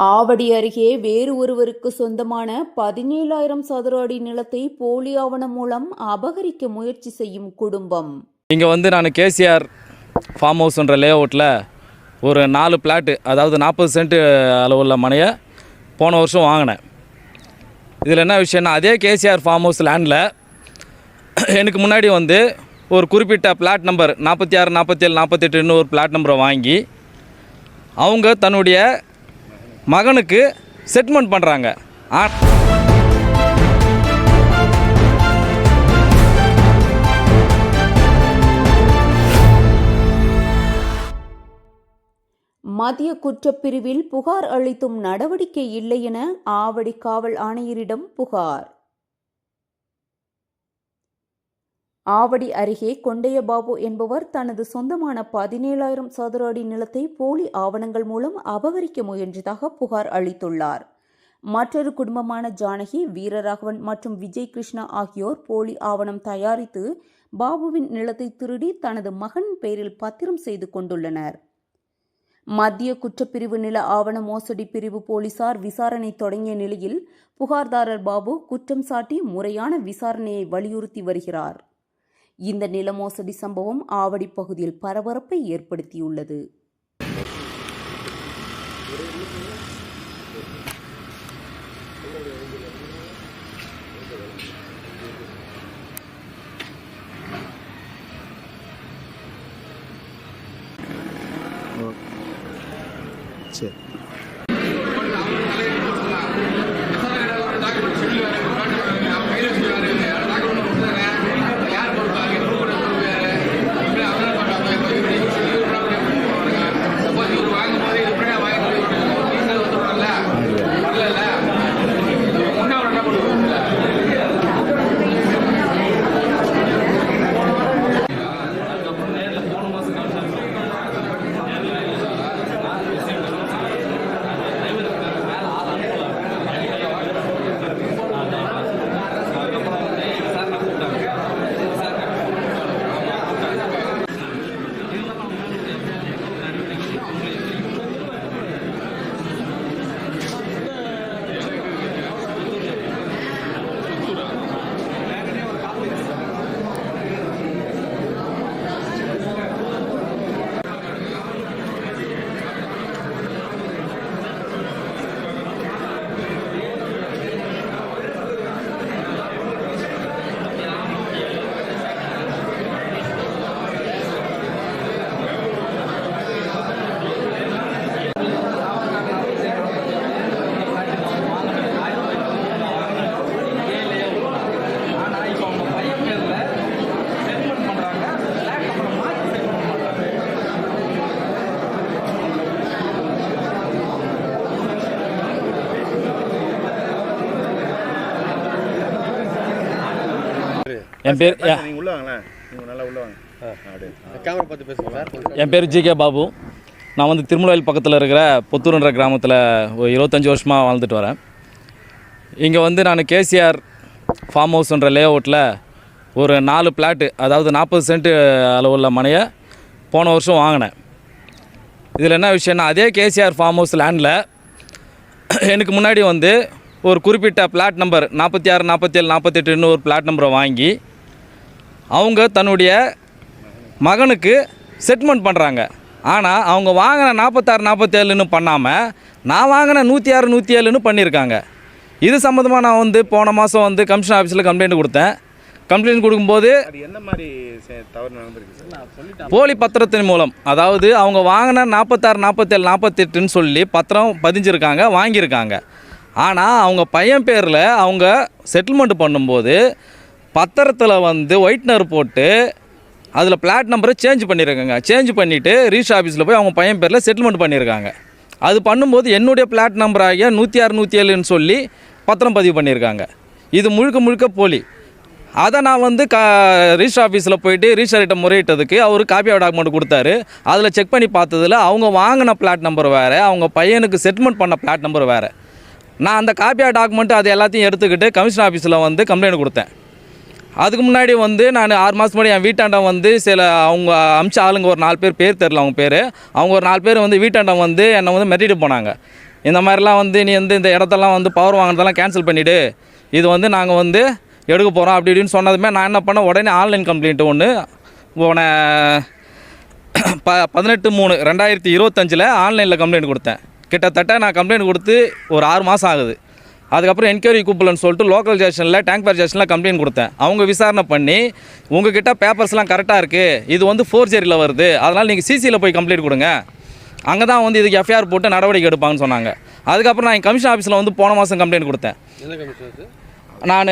ஆவடி அருகே வேறு ஒருவருக்கு சொந்தமான பதினேழாயிரம் சதுர அடி நிலத்தை போலி ஆவணம் மூலம் அபகரிக்க முயற்சி செய்யும் குடும்பம். இங்கே வந்து நான் கேசிஆர் ஃபார்ம் ஹவுஸ்ன்ற லே அவுட்டில் ஒரு நாலு பிளாட்டு அதாவது நாற்பது சென்ட் அளவுள்ள மனையை போன வருஷம் வாங்கினேன். இதில் என்ன விஷயம்னா அதே கேசிஆர் ஃபார்ம் ஹவுஸ் லேண்டில் எனக்கு முன்னாடி வந்து ஒரு குறிப்பிட்ட பிளாட் நம்பர் நாற்பத்தி ஆறு நாற்பத்தேழு நாற்பத்தெட்டுன்னு ஒரு பிளாட் நம்பரை வாங்கி அவங்க தன்னுடைய மகனுக்கு செட்டில்மெண்ட் பண்ணுறாங்க ஆ. மத்திய குற்றப்பிரிவில் புகார் அளித்தும் நடவடிக்கை இல்லை என ஆவடி காவல் ஆணையரிடம் புகார். ஆவடி அருகே கொண்டையபாபு என்பவர் தனது சொந்தமான பதினேழாயிரம் சதுர அடி நிலத்தை போலி ஆவணங்கள் மூலம் அபகரிக்க முயன்றதாக புகார் அளித்துள்ளார். மற்றொரு குடும்பமான ஜானகி வீரராகவன் மற்றும் விஜய் கிருஷ்ணா ஆகியோர் போலி ஆவணம் தயாரித்து பாபுவின் நிலத்தை திருடி தனது மகன் பெயரில் பத்திரம் செய்து கொண்டுள்ளனர். மத்திய குற்றப்பிரிவு நில ஆவண மோசடி பிரிவு போலீசார் விசாரணை தொடங்கிய நிலையில் புகார்தாரர் பாபு குற்றம் சாட்டி முறையான விசாரணையை வலியுறுத்தி வருகிறார். இந்த நில மோசடி சம்பவம் ஆவடி பகுதியில் பரபரப்பை ஏற்படுத்தியுள்ளது. சரி என் பேர் நீங்கள் உள்ள வாங்களேன் நீங்கள் நல்லா உள்ள வாங்க கேமரா பார்த்து பேசுங்க சார். என் பேர் ஜி கே பாபு. நான் வந்து திருமலவயல் பக்கத்தில் இருக்கிற புத்தூர்ன்ற கிராமத்தில் ஒரு இருபத்தஞ்சி வருஷமாக வாழ்ந்துட்டு வரேன். இங்கே வந்து நான் கேசிஆர் ஃபார்ம் ஹவுஸ்ன்ற லே அவுட்டில் ஒரு நாலு பிளாட்டு அதாவது நாற்பது சென்ட் அளவுள்ள மனையை போன வருஷம் வாங்கினேன். இதில் என்ன விஷயம்னா அதே கேசிஆர் ஃபார்ம் ஹவுஸ் லேண்டில் எனக்கு முன்னாடி வந்து ஒரு குறிப்பிட்ட பிளாட் நம்பர் நாற்பத்தி ஆறு நாற்பத்தேழு நாற்பத்தெட்டுன்னு ஒரு பிளாட் நம்பரை வாங்கி அவங்க தன்னுடைய மகனுக்கு செட்டில்மெண்ட் பண்ணுறாங்க ஆனால் அவங்க வாங்கின நாற்பத்தாறு நாற்பத்தேழுன்னு பண்ணாமல் நான் வாங்கின நூற்றி ஆறு நூற்றி ஏழுன்னு பண்ணியிருக்காங்க. இது சம்மந்தமாக நான் வந்து போன மாதம் வந்து கமிஷன் ஆஃபீஸில் கம்ப்ளைண்ட் கொடுத்தேன். கம்ப்ளைண்ட் கொடுக்கும்போது அது என்ன மாதிரி செ- தவறு நடந்திருக்கு சார்? போலி பத்திரத்தின் மூலம் அதாவது அவங்க வாங்கின நாற்பத்தாறு நாற்பத்தேழு நாற்பத்தெட்டுன்னு சொல்லி பத்திரம் பதிஞ்சிருக்காங்க வாங்கியிருக்காங்க. ஆனால் அவங்க பையன் பேரில் அவங்க செட்டில்மெண்ட் பண்ணும்போது பத்திரத்தில் வந்து ஒயிட்னர் போட்டு அதில் பிளாட் நம்பரை சேஞ்ச் பண்ணியிருக்காங்க சேஞ்ச் பண்ணிவிட்டு ரீச் ஆஃபீஸில் போய் அவங்க பையன் பேரில் செட்டில்மெண்ட் பண்ணியிருக்காங்க அது பண்ணும்போது என்னுடைய பிளாட் நம்பர் ஆகிய நூற்றி ஆறு நூற்றி ஏழுன்னு சொல்லி பத்திரம் பதிவு பண்ணியிருக்காங்க இது முழுக்க முழுக்க போலி. அதை நான் வந்து கா ரிஜிஸ்டர் ஆஃபீஸில் போயிட்டு ரிஜிஸ்டர்கிட்ட முறையிட்டதுக்கு அவர் காப்பி ஆஃப் டாக்குமெண்ட் கொடுத்தாரு. அதில் செக் பண்ணி பார்த்ததுல அவங்க வாங்கின பிளாட் நம்பர் வேறு அவங்க பையனுக்கு செட்டில்மெண்ட் பண்ண பிளாட் நம்பர் வேறு. நான் அந்த காப்பி ஆஃப் டாக்குமெண்ட் அது எல்லாத்தையும் எடுத்துக்கிட்டு கமிஷன் ஆஃபீஸில் வந்து கம்ப்ளைண்ட் கொடுத்தேன். அதுக்கு முன்னாடி வந்து நான் ஆறு மாதம் முன்னாடி என் வீட்டாண்டம் வந்து சில அவங்க அமிச்ச ஆளுங்க ஒரு நாலு பேர் பேர் தெரில அவங்க பேர். அவங்க ஒரு நாலு பேர் வந்து வீட்டாண்டம் வந்து என்னை வந்து மிரட்டிட்டு போனாங்க. இந்த மாதிரிலாம் வந்து நீ வந்து இந்த இடத்தெல்லாம் வந்து பவர் வாங்கினதெல்லாம் கேன்சல் பண்ணிவிடு இது வந்து நாங்கள் வந்து எடுக்க போகிறோம் அப்படி இப்படின்னு சொன்னதுமே நான் என்ன பண்ணேன்? உடனே ஆன்லைன் கம்ப்ளைண்ட் ஒன்று போன ப பதினெட்டு மூணு ரெண்டாயிரத்தி இருபத்தஞ்சில் ஆன்லைனில் கம்ப்ளைண்ட் கொடுத்தேன். கிட்டத்தட்ட நான் கம்ப்ளைண்ட் கொடுத்து ஒரு ஆறு மாதம் ஆகுது. அதுக்கப்புறம் என்கொயரி கூப்பிடலன்னு சொல்லிட்டு லோக்கல் ஸ்டேஷனில் டேங்க் பேர் ஸ்டேஷனில் கம்ப்ளைண்ட் கொடுத்தேன். அவங்க விசாரணை பண்ணி உங்ககிட்ட பேப்பர்ஸ்லாம் கரெக்டாக இருக்குது இது வந்து ஃபோர்ஜரியில் வருது. அதனால் நீங்கள் சிசியில் போய் கம்ப்ளைண்ட் கொடுங்க. அங்கே தான் வந்து இதுக்கு எஃப்ஐஆர் போட்டு நடவடிக்கை எடுப்பாங்கன்னு சொன்னாங்க. அதுக்கப்புறம் நான் கமிஷன் ஆஃபீஸில் வந்து போன மாதம் கம்ப்ளைண்ட் கொடுத்தேன். நான்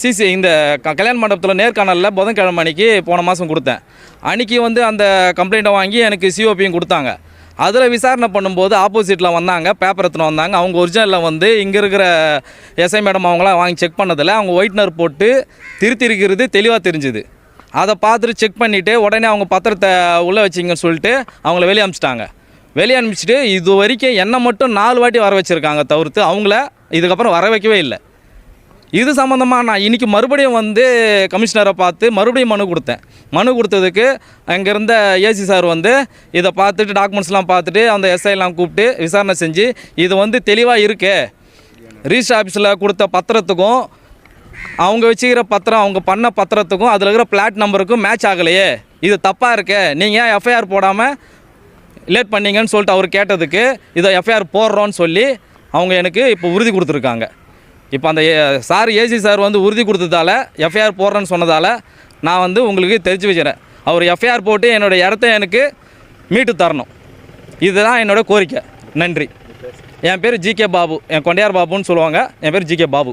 சிசி இந்த கல்யாண மண்டபத்தில் நேர்காணலில் புதன்கிழமை அன்னைக்கு போன மாதம் கொடுத்தேன். அன்றைக்கி வந்து அந்த கம்ப்ளைண்ட்டை வாங்கி எனக்கு சிஓபியும் கொடுத்தாங்க. அதில் விசாரணை பண்ணும்போது ஆப்போசிட்டில் வந்தாங்க பேப்பர் எடுத்துன்னு வந்தாங்க. அவங்க ஒரிஜினலில் வந்து இங்கே இருக்கிற எஸ்ஐ மேடம் அவங்களாம் வாங்கி செக் பண்ணதில் அவங்க ஒயிட்னர் போட்டு திருத்திருக்கிறது தெளிவாக தெரிஞ்சுது. அதை பார்த்துட்டு செக் பண்ணிவிட்டு உடனே அவங்க பத்திரத்தை உள்ளே வச்சிங்கன்னு சொல்லிட்டு அவங்கள வெளியே அனுப்பிச்சிட்டாங்க. வெளியே அனுப்பிச்சிட்டு இது வரைக்கும் என்னை மட்டும் நாலு வாட்டி வர வச்சுருக்காங்க தவிர்த்து அவங்கள இதுக்கப்புறம் வர வைக்கவே இல்லை. இது சம்மந்தமாக நான் இன்றைக்கி மறுபடியும் வந்து கமிஷனரை பார்த்து மறுபடியும் மனு கொடுத்தேன். மனு கொடுத்ததுக்கு அங்கே இருந்த ஏசி சார் வந்து இதை பார்த்துட்டு டாக்குமெண்ட்ஸ்லாம் பார்த்துட்டு அந்த எஸ்ஐலாம் கூப்பிட்டு விசாரணை செஞ்சு இது வந்து தெளிவாக இருக்கே. ரிஜிஸ்டர் ஆஃபீஸில் கொடுத்த பத்திரத்துக்கும் அவங்க வச்சுக்கிற பத்திரம் அவங்க பண்ண பத்திரத்துக்கும் அதில் இருக்கிற பிளாட் நம்பருக்கும் மேட்ச் ஆகலையே. இது தப்பாக இருக்கே. நீங்கள் ஏன் எஃப்ஐஆர் போடாமல் லேட் பண்ணீங்கன்னு சொல்லிட்டு அவர் கேட்டதுக்கு இதை எஃப்ஐஆர் போடுறோன்னு சொல்லி அவங்க எனக்கு இப்போ உறுதி கொடுத்துருக்காங்க. இப்போ அந்த சார் ஏசி சார் வந்து உறுதி கொடுத்ததால எஃப்ஐஆர் போடுறேன்னு சொன்னதால் நான் வந்து உங்களுக்கு தெரிஞ்சு வச்சுறேன் அவர் எஃப்ஐஆர் போட்டு என்னோடய இடத்த எனக்கு மீட்டு தரணும். இதுதான் என்னோட கோரிக்கை. நன்றி. என் பேர் ஜிகே பாபு. என் கொண்டையார் பாபுன்னு சொல்லுவாங்க. என் பேர் ஜிகே பாபு.